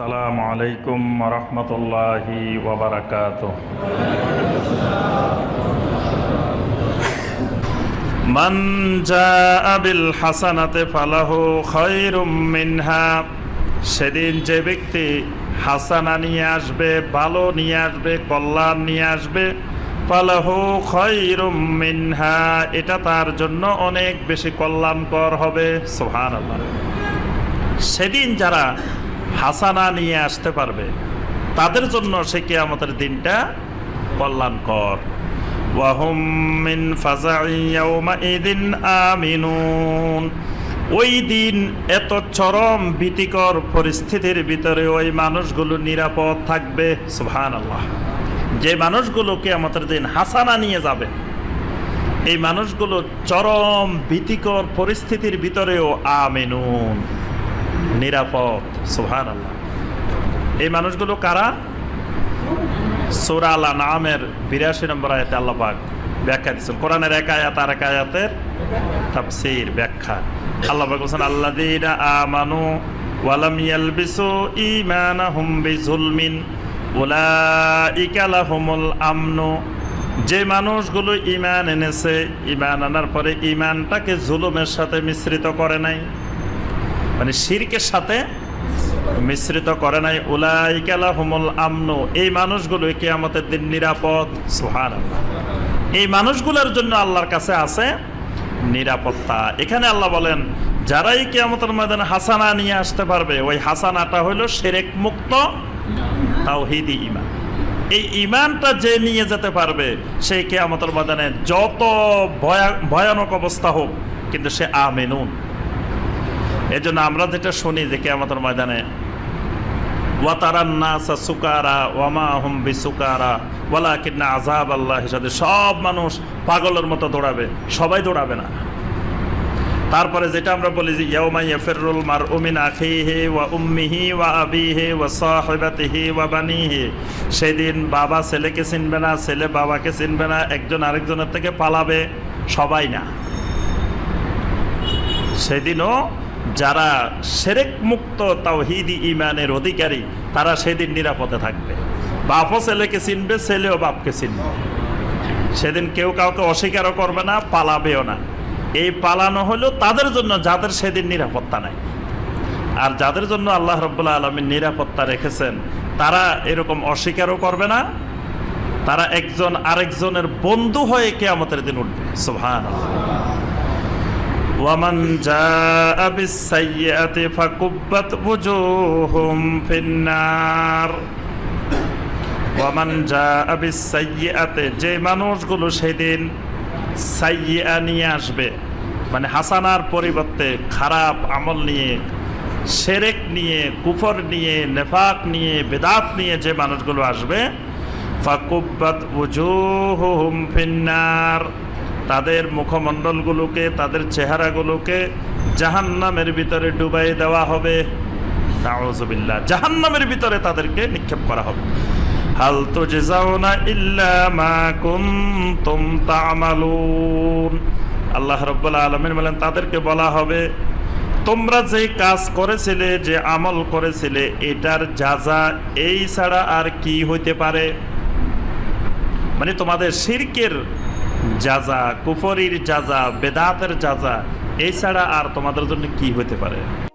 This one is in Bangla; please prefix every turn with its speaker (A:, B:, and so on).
A: আসসালামু আলাইকুম রহমতুল্লাহি সেদিন যে ব্যক্তি হাসানা নিয়ে আসবে, ভালো নিয়ে আসবে, কল্যাণ নিয়ে আসবে, ফালাহু খায়রুম মিনহা, এটা তার জন্য অনেক বেশি কল্যাণকর হবে। সুবহানাল্লাহ। সেদিন যারা হাসানা নিয়ে আসতে পারবে। তাদের জন্য সে কেয়ামতের দিনটা কল্যাণকর। ওয়াহুম মিন ফাজাই ইয়াউমাইদিন আমিনুন। ওই দিন এত চরম ভীতিকর পরিস্থিতির ভিতরে ওই মানুষগুলো নিরাপদ থাকবে, সুবহানাল্লাহ। যে মানুষগুলো কেয়ামতের দিন হাসানা নিয়ে যাবে, এই মানুষগুলো চরম ভীতিকর পরিস্থিতির ভিতরেও আমিনুন। নিরাপদ সুহান আল্লাহ এই মানুষগুলো কারা? সুরাল নামের বিরাশি নম্বর আয়াতে আল্লাহ পাক ব্যাখ্যা দিচ্ছেন কোরআনের এক আয়াত আর এক আয়াতের তাফসীর ব্যাখ্যা। আল্লাহ পাক বলছেন, আল্লাযীনা আমানু ওয়ালাম ইয়ালবিসু ঈমানাহুম বিজুলমিন উলাইকা লাহুমুল আমনু। যে মানুষগুলো ইমান এনেছে ইমান আনার পরে ইমানটাকে জুলুমের সাথে মিশ্রিত করে নাই। মানে শিরকের সাথে মিশ্রিত করে নাই। উলাইকালা হুমুল আমনু। এই মানুষগুলো কেয়ামতের দিন নিরাপদ। সুহান এই মানুষগুলোর জন্য আল্লাহর কাছে আছে নিরাপত্তা। এখানে আল্লাহ বলেন, যারাই কেয়ামতের ময়দানে হাসানা নিয়ে আসতে পারবে, ওই হাসানাটা হইল সেরেক মুক্ত তাওহিদি ইমান এই ইমানটা যে নিয়ে যেতে পারবে সেই কেয়ামতের ময়দানে যত ভয়া- ভয়ানক অবস্থা হোক, কিন্তু সে আমেনুন। এই জন্য আমরা যেটা শুনি যে কেয়ামতের ময়দানে সুকারা ওয়ামা ওয়ালা আজাব আল্লাহ হিসাবে সব মানুষ পাগলের মতো দৌড়াবে, সবাই দৌড়াবে না। তারপরে যেটা আমরা বলি যে আখিহি ওয়া উম্মিহি ওয়া ওয়া সেদিন বাবা ছেলেকে চিনবে না, ছেলে বাবাকে চিনবে না, একজন আরেকজনের থেকে পালাবে, সবাই না। সেদিনও যারা সেরেক মুক্ত তাওহিদি ইমানের অধিকারী, তারা সেদিন নিরাপদে থাকবে। বাপও ছেলেকে চিনবে, ছেলেও বাপকে চিনবে। সেদিন কেউ কাউকে অস্বীকারও করবে না, পালাবেও না। এই পালানো হলো তাদের জন্য, যাদের সেদিন নিরাপত্তা নাই। আর যাদের জন্য আল্লাহ রব্বুল্লাহ আলমীর নিরাপত্তা রেখেছেন, তারা এরকম অস্বীকারও করবে না। তারা একজন আরেকজনের বন্ধু হয়ে কেয়ামতের দিন উঠবে। সুহান ومن جاء بالسيئة فكبت وجوههم في النار ওয়ামান জা আবিস সাইয়্যাতে যে মানুষগুলো সেদিন সাইয়্যা নিয়ে আসবে মানে হাসানার পরিবর্তে খারাপ আমল নিয়ে সেরেক নিয়ে কুফর নিয়ে নেফাক নিয়ে বেদাত নিয়ে যে মানুষগুলো আসবে ফাকুব্বাত উজুহুম ফিন্নার তাদের মুখমণ্ডলগুলোকে, তাদের চেহারাগুলোকে জাহান্নামের ভিতরে ডুবাই দেওয়া হবে। নাউজুবিল্লাহ জাহান্নামের ভিতরে তাদেরকে নিক্ষেপ করা হবে। হাল তুজজাউনা ইল্লা মা কুনতুম তা'মালুন। আল্লাহ রাব্বুল আলামিন বলেন, তাদেরকে বলা হবে, তোমরা যে কাজ করেছিলে, যে আমল করেছিলে, এটার যাজা এই ছাড়া আর কি হইতে পারে? মানে তোমাদের শিরকের যাজা কুফরির যাজা বেদাতের যাজা এই ছাড়া আর তোমাদের জন্য কি হতে পারে?